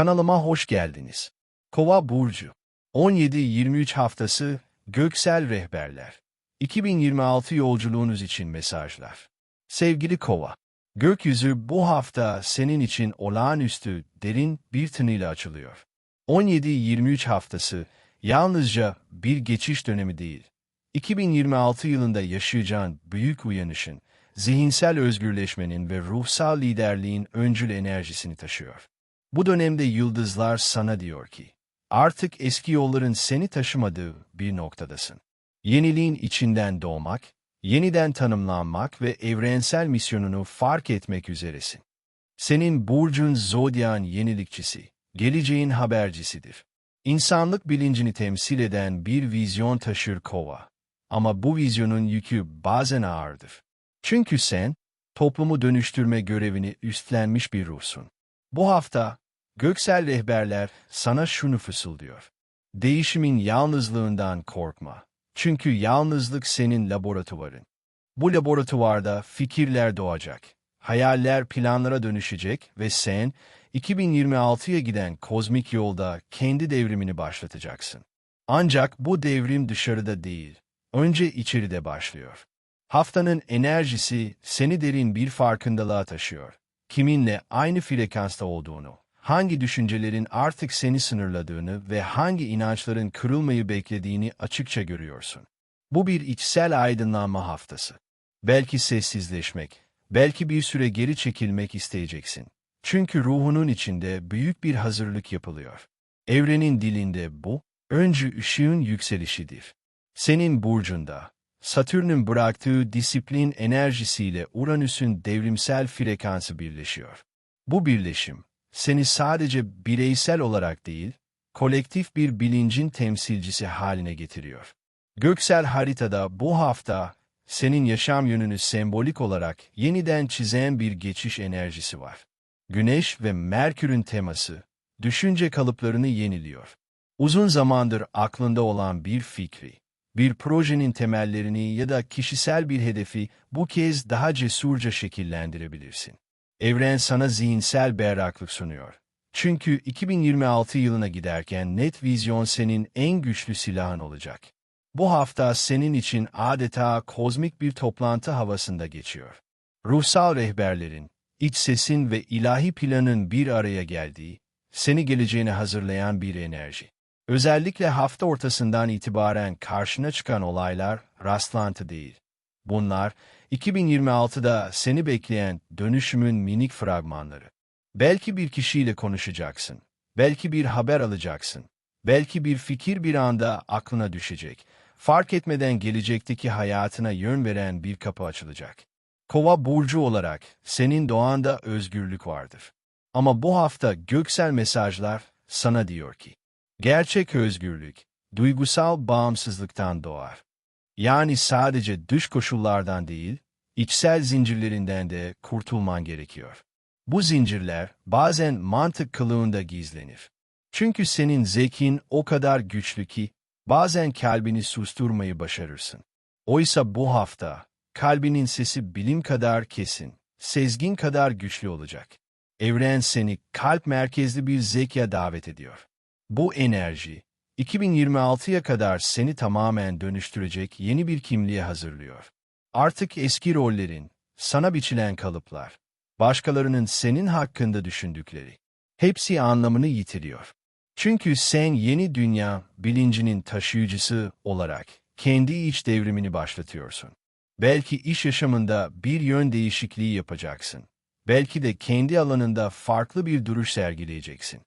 Kanalıma hoş geldiniz. Kova Burcu 17-23 haftası Göksel Rehberler 2026 yolculuğunuz için mesajlar. Sevgili Kova, gökyüzü bu hafta senin için olağanüstü, derin bir tınıyla açılıyor. 17-23 haftası yalnızca bir geçiş dönemi değil. 2026 yılında yaşayacağın büyük uyanışın, zihinsel özgürleşmenin ve ruhsal liderliğin öncül enerjisini taşıyor. Bu dönemde yıldızlar sana diyor ki, artık eski yolların seni taşımadığı bir noktadasın. Yeniliğin içinden doğmak, yeniden tanımlanmak ve evrensel misyonunu fark etmek üzeresin. Senin burcun zodyan yenilikçisi, geleceğin habercisidir. İnsanlık bilincini temsil eden bir vizyon taşır kova. Ama bu vizyonun yükü bazen ağırdır. Çünkü sen, toplumu dönüştürme görevini üstlenmiş bir ruhsun. Bu hafta, göksel rehberler sana şunu fısıldıyor. Değişimin yalnızlığından korkma. Çünkü yalnızlık senin laboratuvarın. Bu laboratuvarda fikirler doğacak, hayaller planlara dönüşecek ve sen 2026'ya giden kozmik yolda kendi devrimini başlatacaksın. Ancak bu devrim dışarıda değil, önce içeride başlıyor. Haftanın enerjisi seni derin bir farkındalığa taşıyor. Kiminle aynı frekansta olduğunu, hangi düşüncelerin artık seni sınırladığını ve hangi inançların kırılmayı beklediğini açıkça görüyorsun. Bu bir içsel aydınlanma haftası. Belki sessizleşmek, belki bir süre geri çekilmek isteyeceksin. Çünkü ruhunun içinde büyük bir hazırlık yapılıyor. Evrenin dilinde bu, önce ışığın yükselişidir. Senin burcunda, Satürn'ün bıraktığı disiplin enerjisiyle Uranüs'ün devrimsel frekansı birleşiyor. Bu birleşim, seni sadece bireysel olarak değil, kolektif bir bilincin temsilcisi haline getiriyor. Göksel haritada bu hafta, senin yaşam yönünü sembolik olarak yeniden çizen bir geçiş enerjisi var. Güneş ve Merkür'ün teması, düşünce kalıplarını yeniliyor. Uzun zamandır aklında olan bir fikri, bir projenin temellerini ya da kişisel bir hedefi bu kez daha cesurca şekillendirebilirsin. Evren sana zihinsel berraklık sunuyor. Çünkü 2026 yılına giderken net vizyon senin en güçlü silahın olacak. Bu hafta senin için adeta kozmik bir toplantı havasında geçiyor. Ruhsal rehberlerin, iç sesin ve ilahi planın bir araya geldiği, seni geleceğine hazırlayan bir enerji. Özellikle hafta ortasından itibaren karşına çıkan olaylar rastlantı değil. Bunlar, 2026'da seni bekleyen dönüşümün minik fragmanları. Belki bir kişiyle konuşacaksın, belki bir haber alacaksın, belki bir fikir bir anda aklına düşecek. Fark etmeden gelecekteki hayatına yön veren bir kapı açılacak. Kova burcu olarak senin doğanda özgürlük vardır. Ama bu hafta göksel mesajlar sana diyor ki, gerçek özgürlük, duygusal bağımsızlıktan doğar. Yani sadece dış koşullardan değil, içsel zincirlerinden de kurtulman gerekiyor. Bu zincirler bazen mantık kılığında gizlenir. Çünkü senin zekin o kadar güçlü ki bazen kalbini susturmayı başarırsın. Oysa bu hafta kalbinin sesi bilim kadar kesin, sezgin kadar güçlü olacak. Evren seni kalp merkezli bir zeka davet ediyor. Bu enerji, 2026'ya kadar seni tamamen dönüştürecek yeni bir kimliğe hazırlıyor. Artık eski rollerin, sana biçilen kalıplar, başkalarının senin hakkında düşündükleri, hepsi anlamını yitiriyor. Çünkü sen yeni dünya bilincinin taşıyıcısı olarak kendi iç devrimini başlatıyorsun. Belki iş yaşamında bir yön değişikliği yapacaksın. Belki de kendi alanında farklı bir duruş sergileyeceksin.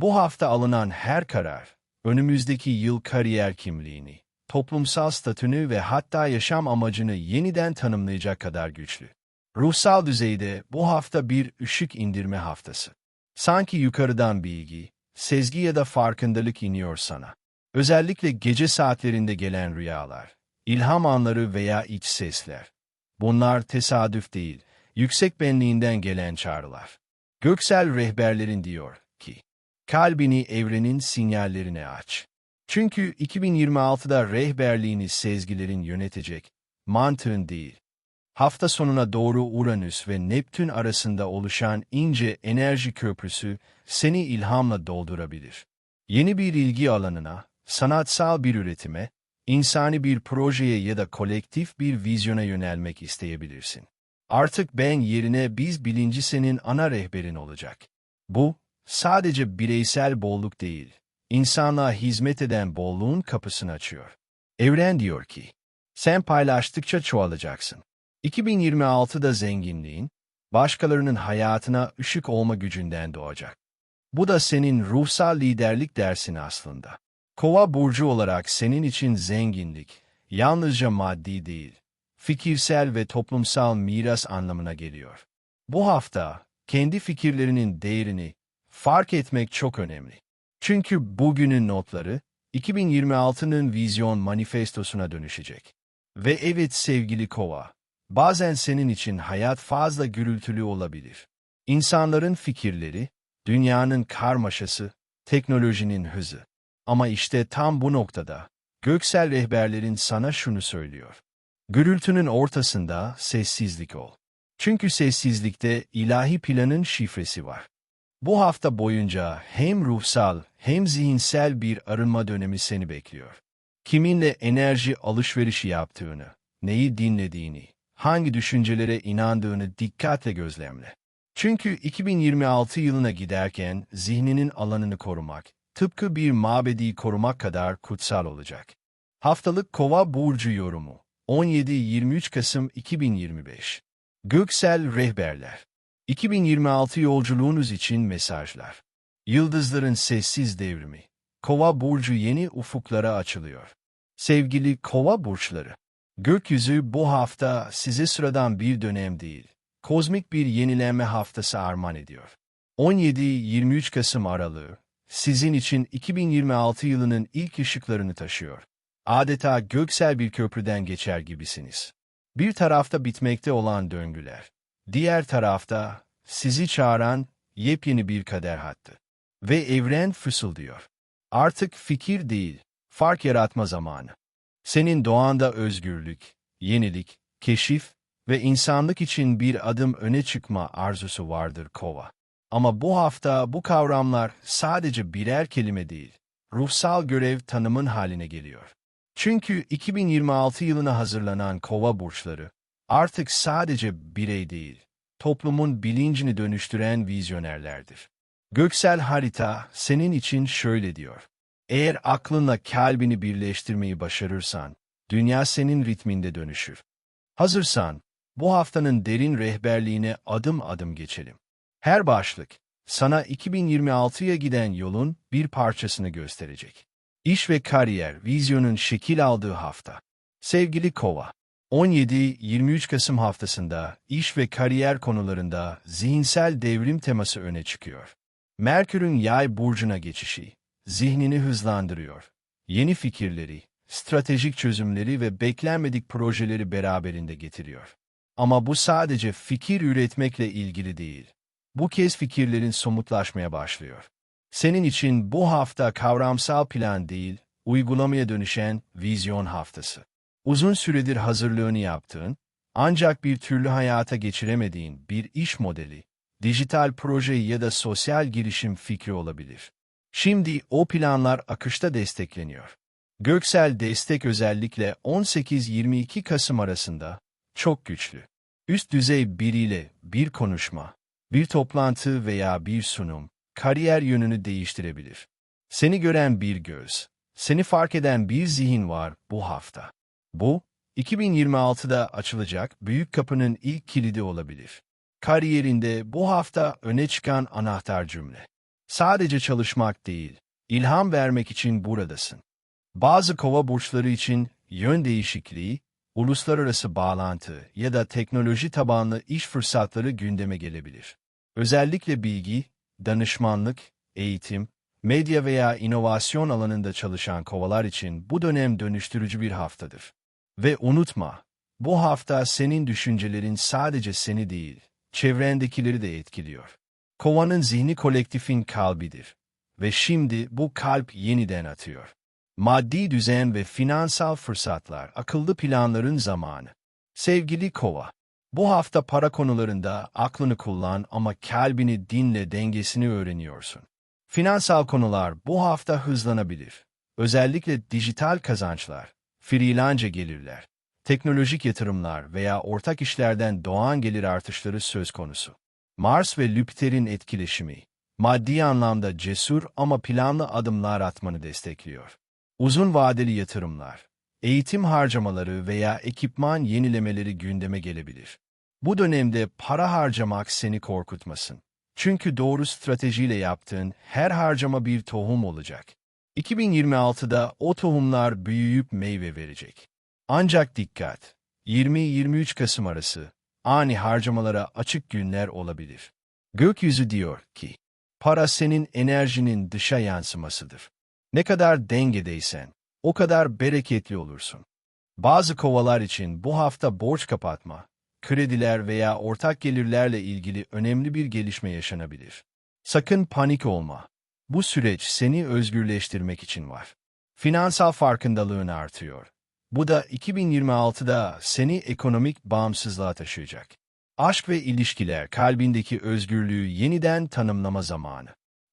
Bu hafta alınan her karar, önümüzdeki yıl kariyer kimliğini, toplumsal statünü ve hatta yaşam amacını yeniden tanımlayacak kadar güçlü. Ruhsal düzeyde bu hafta bir ışık indirme haftası. Sanki yukarıdan bilgi, sezgi ya da farkındalık iniyor sana. Özellikle gece saatlerinde gelen rüyalar, ilham anları veya iç sesler. Bunlar tesadüf değil, yüksek benliğinden gelen çağrılar. Göksel rehberlerin diyor ki, kalbini evrenin sinyallerine aç. Çünkü 2026'da rehberliğini sezgilerin yönetecek, mantığın değil. Hafta sonuna doğru Uranüs ve Neptün arasında oluşan ince enerji köprüsü seni ilhamla doldurabilir. Yeni bir ilgi alanına, sanatsal bir üretime, insani bir projeye ya da kolektif bir vizyona yönelmek isteyebilirsin. Artık ben yerine biz bilinci senin ana rehberin olacak. Bu, sadece bireysel bolluk değil, insanlığa hizmet eden bolluğun kapısını açıyor. Evren diyor ki, sen paylaştıkça çoğalacaksın. 2026'da zenginliğin, başkalarının hayatına ışık olma gücünden doğacak. Bu da senin ruhsal liderlik dersin aslında. Kova burcu olarak senin için zenginlik, yalnızca maddi değil, fikirsel ve toplumsal miras anlamına geliyor. Bu hafta, kendi fikirlerinin değerini fark etmek çok önemli. Çünkü bugünün notları, 2026'nın vizyon manifestosuna dönüşecek. Ve evet sevgili kova, bazen senin için hayat fazla gürültülü olabilir. İnsanların fikirleri, dünyanın karmaşası, teknolojinin hızı. Ama işte tam bu noktada, göksel rehberlerin sana şunu söylüyor. Gürültünün ortasında sessizlik ol. Çünkü sessizlikte ilahi planın şifresi var. Bu hafta boyunca hem ruhsal hem zihinsel bir arınma dönemi seni bekliyor. Kiminle enerji alışverişi yaptığını, neyi dinlediğini, hangi düşüncelere inandığını dikkatle gözlemle. Çünkü 2026 yılına giderken zihninin alanını korumak, tıpkı bir mabedi korumak kadar kutsal olacak. Haftalık Kova Burcu Yorumu 17-23 Kasım 2025 Göksel Rehberler 2026 yolculuğunuz için mesajlar. Yıldızların sessiz devrimi. Kova burcu yeni ufuklara açılıyor. Sevgili Kova burçları, gökyüzü bu hafta size sıradan bir dönem değil, kozmik bir yenilenme haftası armağan ediyor. 17-23 Kasım aralığı sizin için 2026 yılının ilk ışıklarını taşıyor. Adeta göksel bir köprüden geçer gibisiniz. Bir tarafta bitmekte olan döngüler, Diğer tarafta sizi çağıran yepyeni bir kader hattı. Ve evren fısıldıyor. Artık fikir değil, fark yaratma zamanı. Senin doğanda özgürlük, yenilik, keşif ve insanlık için bir adım öne çıkma arzusu vardır kova. Ama bu hafta bu kavramlar sadece birer kelime değil, ruhsal görev tanımın haline geliyor. Çünkü 2026 yılına hazırlanan kova burçları, artık sadece birey değil, toplumun bilincini dönüştüren vizyonerlerdir. Göksel harita senin için şöyle diyor. Eğer aklınla kalbini birleştirmeyi başarırsan, dünya senin ritminde dönüşür. Hazırsan, bu haftanın derin rehberliğine adım adım geçelim. Her başlık, sana 2026'ya giden yolun bir parçasını gösterecek. İş ve kariyer, vizyonun şekil aldığı hafta. Sevgili Kova, 17-23 Kasım haftasında iş ve kariyer konularında zihinsel devrim teması öne çıkıyor. Merkür'ün yay burcuna geçişi, zihnini hızlandırıyor. Yeni fikirleri, stratejik çözümleri ve beklenmedik projeleri beraberinde getiriyor. Ama bu sadece fikir üretmekle ilgili değil. Bu kez fikirlerin somutlaşmaya başlıyor. Senin için bu hafta kavramsal plan değil, uygulamaya dönüşen vizyon haftası uzun süredir hazırlığını yaptığın, ancak bir türlü hayata geçiremediğin bir iş modeli, dijital proje ya da sosyal girişim fikri olabilir. Şimdi o planlar akışta destekleniyor. Göksel destek özellikle 18-22 Kasım arasında çok güçlü. Üst düzey biriyle bir konuşma, bir toplantı veya bir sunum, kariyer yönünü değiştirebilir. Seni gören bir göz, seni fark eden bir zihin var bu hafta. Bu, 2026'da açılacak büyük kapının ilk kilidi olabilir. Kariyerinde bu hafta öne çıkan anahtar cümle. Sadece çalışmak değil, ilham vermek için buradasın. Bazı kova burçları için yön değişikliği, uluslararası bağlantı ya da teknoloji tabanlı iş fırsatları gündeme gelebilir. Özellikle bilgi, danışmanlık, eğitim, medya veya inovasyon alanında çalışan kovalar için bu dönem dönüştürücü bir haftadır. Ve unutma, bu hafta senin düşüncelerin sadece seni değil, çevrendekileri de etkiliyor. Kovanın zihni kolektifin kalbidir. Ve şimdi bu kalp yeniden atıyor. Maddi düzen ve finansal fırsatlar, akıllı planların zamanı. Sevgili kova, Bu hafta para konularında aklını kullan ama kalbini dinle dengesini öğreniyorsun. Finansal konular bu hafta hızlanabilir. Özellikle dijital kazançlar, freelance gelirler, teknolojik yatırımlar veya ortak işlerden doğan gelir artışları söz konusu. Mars ve Jüpiter'in etkileşimi, maddi anlamda cesur ama planlı adımlar atmanı destekliyor. Uzun vadeli yatırımlar, eğitim harcamaları veya ekipman yenilemeleri gündeme gelebilir. Bu dönemde para harcamak seni korkutmasın. Çünkü doğru stratejiyle yaptığın her harcama bir tohum olacak. 2026'da o tohumlar büyüyüp meyve verecek. Ancak dikkat! 20-23 Kasım arası ani harcamalara açık günler olabilir. Gökyüzü diyor ki, para senin enerjinin dışa yansımasıdır. Ne kadar dengedeysen, o kadar bereketli olursun. Bazı kovalar için bu hafta borç kapatma, krediler veya ortak gelirlerle ilgili önemli bir gelişme yaşanabilir. Sakın panik olma. Bu süreç seni özgürleştirmek için var. Finansal farkındalığın artıyor. Bu da 2026'da seni ekonomik bağımsızlığa taşıyacak. Aşk ve ilişkiler kalbindeki özgürlüğü yeniden tanımlama zamanı.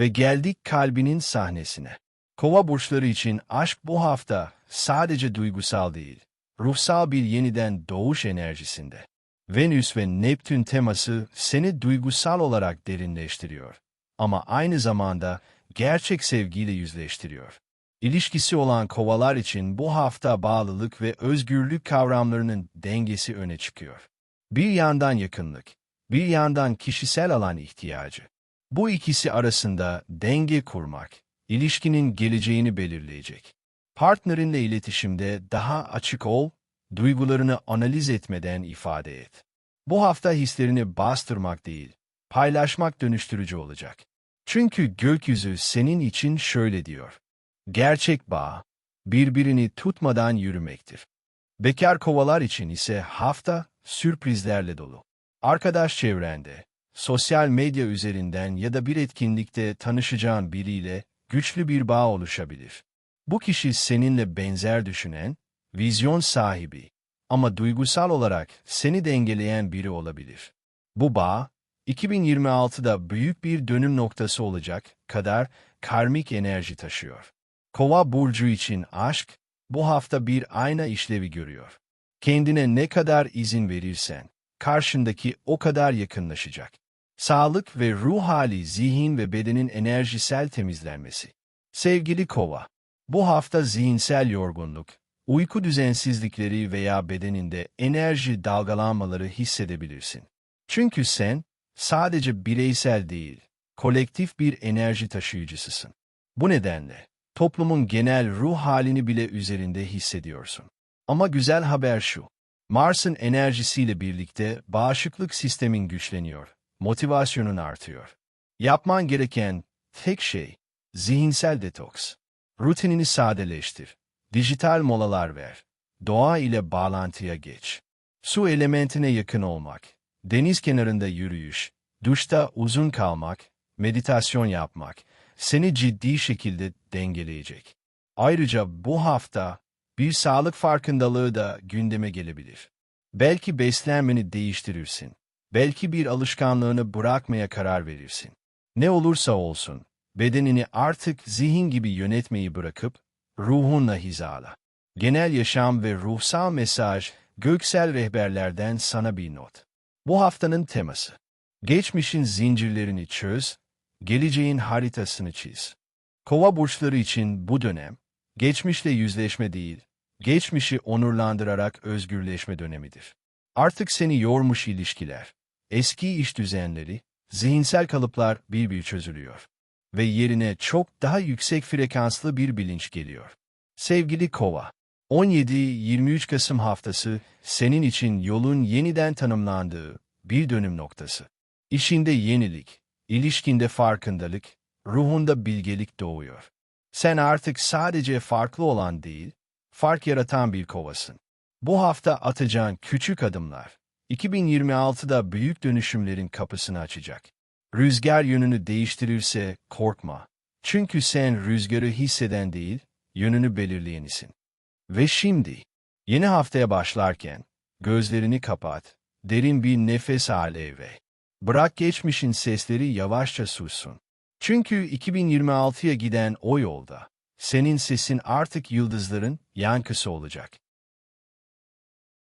Ve geldik kalbinin sahnesine. Kova burçları için aşk bu hafta sadece duygusal değil, ruhsal bir yeniden doğuş enerjisinde. Venüs ve Neptün teması seni duygusal olarak derinleştiriyor. Ama aynı zamanda gerçek sevgiyle yüzleştiriyor. İlişkisi olan kovalar için bu hafta bağlılık ve özgürlük kavramlarının dengesi öne çıkıyor. Bir yandan yakınlık, bir yandan kişisel alan ihtiyacı. Bu ikisi arasında denge kurmak, ilişkinin geleceğini belirleyecek. Partnerinle iletişimde daha açık ol, duygularını analiz etmeden ifade et. Bu hafta hislerini bastırmak değil, paylaşmak dönüştürücü olacak. Çünkü gökyüzü senin için şöyle diyor. Gerçek bağ, birbirini tutmadan yürümektir. Bekar kovalar için ise hafta sürprizlerle dolu. Arkadaş çevrende, sosyal medya üzerinden ya da bir etkinlikte tanışacağın biriyle güçlü bir bağ oluşabilir. Bu kişi seninle benzer düşünen, vizyon sahibi ama duygusal olarak seni dengeleyen biri olabilir. Bu bağ, 2026'da büyük bir dönüm noktası olacak kadar karmik enerji taşıyor. Kova burcu için aşk, bu hafta bir ayna işlevi görüyor. Kendine ne kadar izin verirsen, karşındaki o kadar yakınlaşacak. Sağlık ve ruh hali zihin ve bedenin enerjisel temizlenmesi. Sevgili kova, bu hafta zihinsel yorgunluk, uyku düzensizlikleri veya bedeninde enerji dalgalanmaları hissedebilirsin. Çünkü sen sadece bireysel değil, kolektif bir enerji taşıyıcısısın. Bu nedenle toplumun genel ruh halini bile üzerinde hissediyorsun. Ama güzel haber şu, Mars'ın enerjisiyle birlikte bağışıklık sistemin güçleniyor, motivasyonun artıyor. Yapman gereken tek şey, zihinsel detoks. Rutinini sadeleştir, dijital molalar ver, doğa ile bağlantıya geç. Su elementine yakın olmak, deniz kenarında yürüyüş, duşta uzun kalmak, meditasyon yapmak, seni ciddi şekilde dengeleyecek. Ayrıca bu hafta bir sağlık farkındalığı da gündeme gelebilir. Belki beslenmeni değiştirirsin. Belki bir alışkanlığını bırakmaya karar verirsin. Ne olursa olsun, bedenini artık zihin gibi yönetmeyi bırakıp ruhunla hizala. Genel yaşam ve ruhsal mesaj göksel rehberlerden sana bir not. Bu haftanın teması. Geçmişin zincirlerini çöz, geleceğin haritasını çiz. Kova burçları için bu dönem, geçmişle yüzleşme değil, geçmişi onurlandırarak özgürleşme dönemidir. Artık seni yormuş ilişkiler, eski iş düzenleri, zihinsel kalıplar bir bir çözülüyor. Ve yerine çok daha yüksek frekanslı bir bilinç geliyor. Sevgili Kova, 17-23 Kasım haftası senin için yolun yeniden tanımlandığı bir dönüm noktası. İşinde yenilik, ilişkinde farkındalık, ruhunda bilgelik doğuyor. Sen artık sadece farklı olan değil, fark yaratan bir kovasın. Bu hafta atacağın küçük adımlar, 2026'da büyük dönüşümlerin kapısını açacak. Rüzgar yönünü değiştirirse korkma. Çünkü sen rüzgarı hisseden değil, yönünü belirleyenisin. Ve şimdi, yeni haftaya başlarken, gözlerini kapat, Derin bir nefes al ve bırak geçmişin sesleri yavaşça sussun. Çünkü 2026'ya giden o yolda, senin sesin artık yıldızların yankısı olacak.